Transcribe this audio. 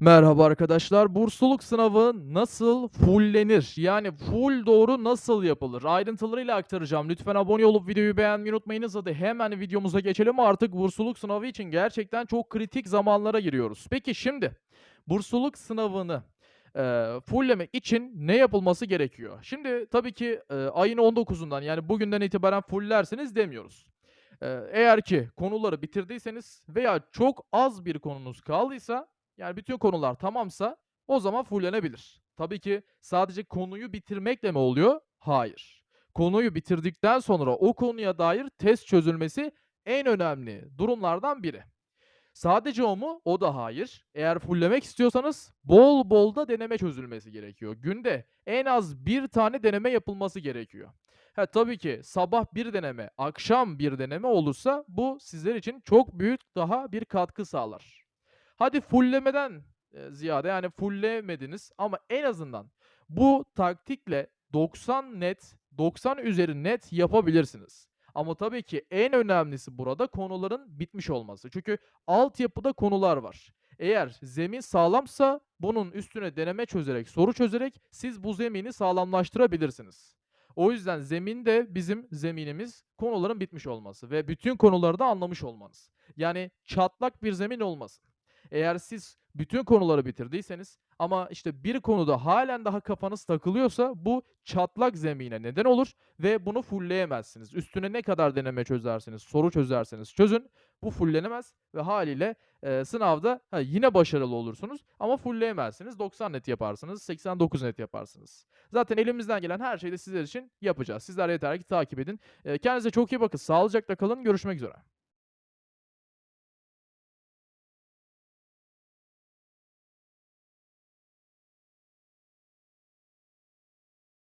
Merhaba arkadaşlar. Bursluluk sınavı nasıl fullenir? Yani full doğru nasıl yapılır? Ayrıntılarıyla aktaracağım. Lütfen abone olup videoyu beğenmeyi unutmayınız. Hadi hemen videomuza geçelim. Artık bursluluk sınavı için gerçekten çok kritik zamanlara giriyoruz. Peki şimdi bursluluk sınavını eee fulllemek için ne yapılması gerekiyor? Şimdi tabii ki eee, ayın 19'undan yani bugünden itibaren fullersiniz demiyoruz. Eee, eğer ki konuları bitirdiyseniz veya çok az bir konunuz kaldıysa yani bütün konular tamamsa o zaman fullenebilir. Tabii ki sadece konuyu bitirmekle mi oluyor? Hayır. Konuyu bitirdikten sonra o konuya dair test çözülmesi en önemli durumlardan biri. Sadece o mu? O da hayır. Eğer fullemek istiyorsanız bol bol da deneme çözülmesi gerekiyor. Günde en az bir tane deneme yapılması gerekiyor. Ha, tabii ki sabah bir deneme, akşam bir deneme olursa bu sizler için çok büyük daha bir katkı sağlar. Hadi fullemeden eee, ziyade yani fullemediniz ama en azından bu taktikle 90 net, 90 üzeri net yapabilirsiniz. Ama tabii ki en önemlisi burada konuların bitmiş olması. Çünkü altyapıda konular var. Eğer zemin sağlamsa bunun üstüne deneme çözerek, soru çözerek siz bu zemini sağlamlaştırabilirsiniz. O yüzden zemin de bizim zeminimiz konuların bitmiş olması ve bütün konuları da anlamış olmanız. Yani çatlak bir zemin olmasın. Eğer siz bütün konuları bitirdiyseniz ama işte bir konuda halen daha kafanız takılıyorsa bu çatlak zemine neden olur ve bunu fullleyemezsiniz. Üstüne ne kadar deneme çözerseniz, soru çözerseniz çözün bu fullenemez ve haliyle eee, sınavda ha, yine başarılı olursunuz ama fullleyemezsiniz. 90 net yaparsınız, 89 net yaparsınız. Zaten elimizden gelen her şeyi de sizler için yapacağız. Sizler yeter ki takip edin. Eee, kendinize çok iyi bakın. Sağlıcakla kalın. Görüşmek üzere.